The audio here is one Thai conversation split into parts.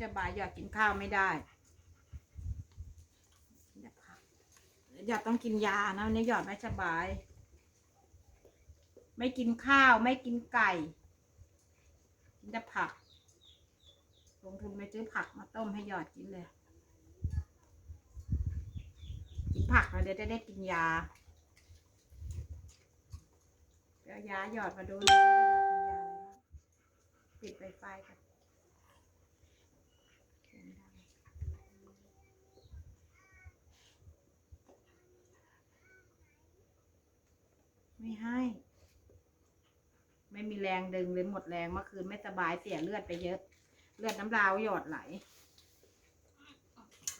ชบายหยอดกินข้าวไม่ได้เดี๋ยวพักหยอดต้องกินยานะวันนี้หยอดไม่สบาย ไม่กินข้าวไม่กินไก่กินแต่ผักลงทุนไปซื้อผักมาต้มให้หยอดกินเลย กินผักแล้วเดี๋ยวจะได้กินยาเดี๋ยวยาหยอดมาดูหน่อยว่าหยอดเป็นยาอะปิดไฟไฟกันเสียงดัง ไม่ให้ ไม่มีแรงดึงเลยหมดแรงเมื่อคืนไม่สบายเสียเลือดไปเยอะ เลือดน้ำลาวหยอดไหล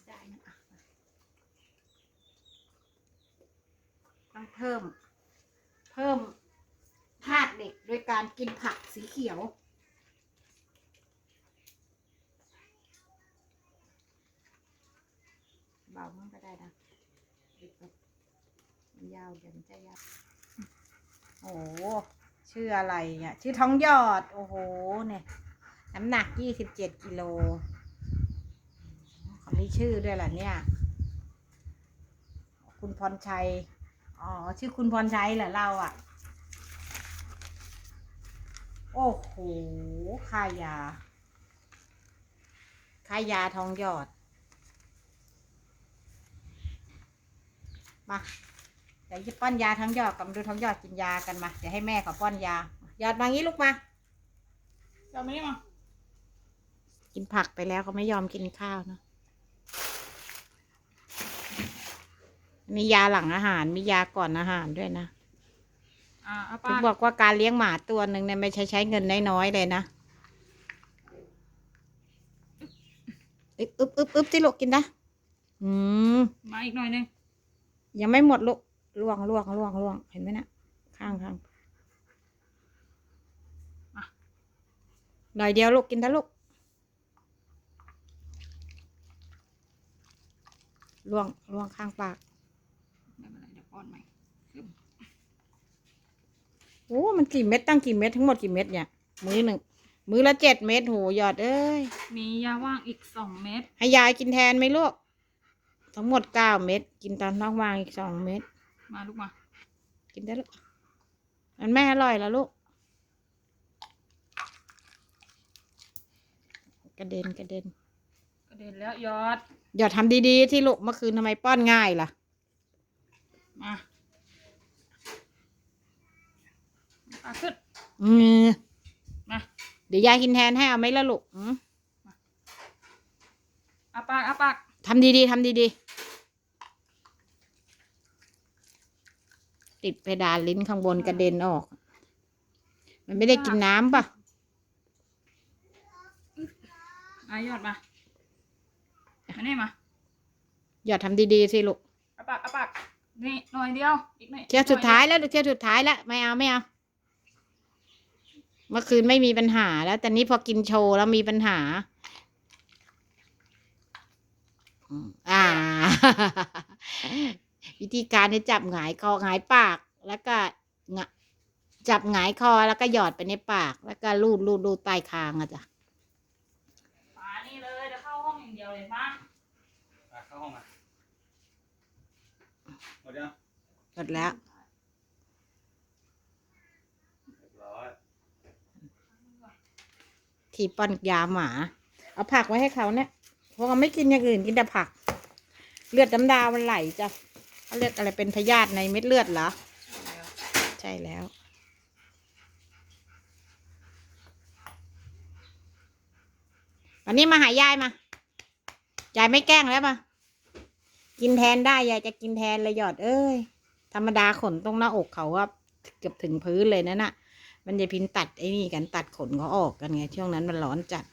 ได้นะอะต้องเพิ่ม เพิ่มธาตุเหล็กโดยการกินผักสีเขียว เบามันก็ได้นะปิดก่อนมันยาวเดี๋ยวมันจะยาว โอ้โหชื่ออะไรเนี่ยชื่อท้องยอด โอ้โหเนี่ยน้ำหนักยี่สิบเจ็ดกิโลเขามีชื่อด้วยเหรอเนี่ย คุณพรชัย อ๋อ ชื่อคุณพรชัยเหรอเราอะ โอ้โหค่ายาค่ายาทองหยอด มา เดี๋ยวจะป้อนยาทองหยอดกับดูทองหยอดกินยากันมาเดี๋ยวให้แม่เขาป้อนยาหยอดมางี้ลูกมาเราไม่ได้มากินผักไปแล้วเขาไม่ยอมกินข้าวเนอะมียาหลังอาหารมียาก่อนอาหารด้วยนะอ่าเอาถึปางกบอกว่าการเลี้ยงหมาตัวหนึ่งเนี่ยไม่ใช่ใช้เงินน้อยๆเลยนะอึ๊บอึ๊บอึ๊บอึ๊บที่ลูกกินนะอืมมาอีกหน่อยหนึงยังไม่หมดลูก ล่วงล่วงล่วงล่วงเห็นไหมนะข้างข้างหน่อยเดียวลูกกินนะลูกล่วงล่วงข้างปากไม่เป็นไรเดี๋ยวป้อนใหม่โอ้มันกี่เม็ดตั้งกี่เม็ดทั้งหมดกี่เม็ดเนี่ย มื้อหนึ่งมื้อละเจ็ดเม็ดโหหยอดเอ้ย มียาว่างอีกสองเม็ดให้ยายกินแทนไหมลูก ทั้งหมดเก้าเม็ดกินตอนท้องว่างอีกสองเม็ด มาลูกมา กินได้ลูกมันไม่อร่อยแล้วลูก กระเด็นกระเด็น กระเด็นแล้วยอด หยอดทำดีๆที่ลูกเมื่อคืนทำไมป้อนง่ายล่ะ มาปากขึ้นอืมมา เดี๋ยวยายกินแทนให้เอาไหมล่ะลูกอืมอาปากอาปากทำดีๆทำดีๆ ติดเพดานลิ้นข้างบนกระเด็นออก มันไม่ได้กินน้ำป่ะอายอดมามานี่มาหยอดทำดีๆสิลูกอาปากอาปากนี่หน่อยเดียว อีกหน่อยเที่ยวสุดท้ายหน่อแล้วลูกเที่ยวสุดท้ายแล้วไม่เอาไม่เอา เมื่อคืนไม่มีปัญหาแล้ว แต่นี้พอกินโชว์แล้วมีปัญหาอืมอ่า วิธีการให้จับหงายคอหงายปาก แล้วก็งะจับหงายคอแล้วก็หยอดไปในปาก แล้วก็ลูดลูดลูดใต้คางอะจ้ะมานี่เลยเดี๋ยวเข้าห้องอย่างเดียวเลยมาอะเข้าห้องมาหมดยังหมดแล้วเรียบร้อยทีป้อนยาหมา เอาผักไว้ให้เขาเนี่ย เพราะเขาไม่กินอย่างอื่นกินแต่ผัก เลือดน้ำดาวมันไหลจ้ะ เขาเรียกอะไรเป็นพยาธิในเม็ดเลือดเหรอ ใช่แล้ว วันนี้มาหายายมา ยายไม่แกล้งแล้วมา กินแทนได้ ยายจะกินแทนเลยหยอดเอ้ย ธรรมดาขนตรงหน้าอกเขาว่าเกือบถึงพื้นเลยนั่นน่ะ มันจะพินตัดไอ้นี่กันตัดขนเขาออกกันไง ช่วงนั้นมันร้อนจัด